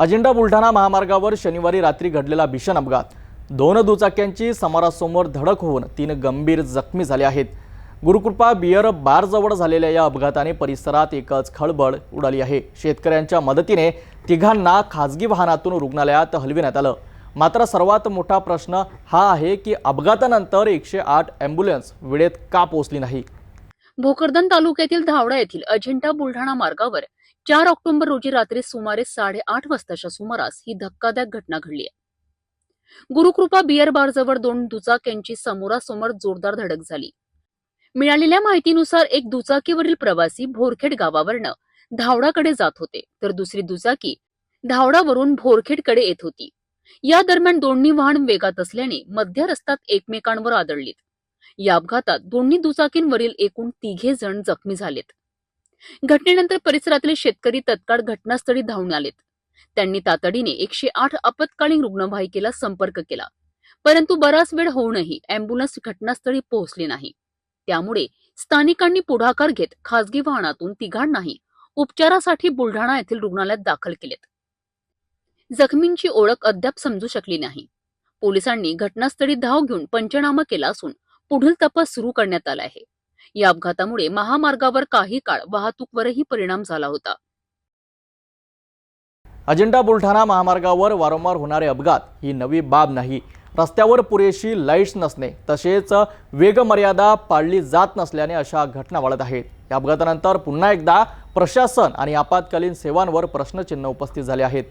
अजिंठा बुलढाणा महामार्गावर शनिवारी रात्री घडलेला भीषण अपघात. दोन दुचाक्यांची समोरासमोर धडक होऊन तीन गंभीर जखमी झाले आहेत. गुरुकृपा बियर बारजवळ झालेल्या या अपघाताने परिसरात एकच खळबळ उडाली आहे. शेतकऱ्यांच्या मदतीने तिघांना खाजगी वाहनातून रुग्णालयात हलविण्यात आलं. मात्र सर्वात मोठा प्रश्न हा आहे की अपघातानंतर एकशे आठ ॲम्ब्युलन्स वेळेत का पोहोचली नाही? भोकरदन तालुक्यातील धावडा येथील अजिंठा बुलढाणा मार्गावर चार ऑक्टोबर रोजी रात्री सुमारे साडेआठ वाजताच्या सुमारास ही धक्कादायक घटना घडली आहे. गुरुकृपा बियर बारजवळ दोन दुचाक्यांची समोरासमोर जोरदार धडक झाली. मिळालेल्या माहितीनुसार एक दुचाकीवरील प्रवासी भोरखेड गावावरनं धावडाकडे जात होते तर दुसरी दुचाकी धावडावरून भोरखेडकडे येत होती. या दरम्यान दोन्ही वाहन वेगात असल्याने मध्य रस्त्यात एकमेकांवर आदळलीत. या अपघातात दोन्ही दुचाकींवरील एकूण तिघे जण जखमी झालेत. घटनेनंतर परिसरातले शेतकरी तत्काळ घटनास्थळी धावून आलेत. त्यांनी तातडीने एकशे आठ आपत्कालीन रुग्णवाहिकेला संपर्क केला. परंतु बराच वेळ होऊनही अँब्युलन्स घटनास्थळी पोहोचली नाही. त्यामुळे स्थानिकांनी पुढाकार घेत खासगी वाहनातून तिघांनाही उपचारासाठी बुलढाणा येथील रुग्णालयात दाखल केलेत. जखमींची ओळख अद्याप समजू शकली नाही. पोलिसांनी घटनास्थळी धाव घेऊन पंचनामा केला असून पुढील तपास सुरू करण्यात आला आहे. या अपघातामुळे महामार्गावर काही काळ वाहतूकवरही परिणाम झाला होता. अजिंठा बुलढाणा महामार्गावर वारंवार होणारे अपघात ही नवी बाब नाही. रस्त्यावर पुरेशी लाईट्स नसणे तसेच वेगमर्यादा पाळली जात नसल्याने अशा घटना वाढत आहेत. या अपघातानंतर पुन्हा एकदा प्रशासन आणि आपत्कालीन सेवांवर प्रश्नचिन्ह उपस्थित झाले आहेत.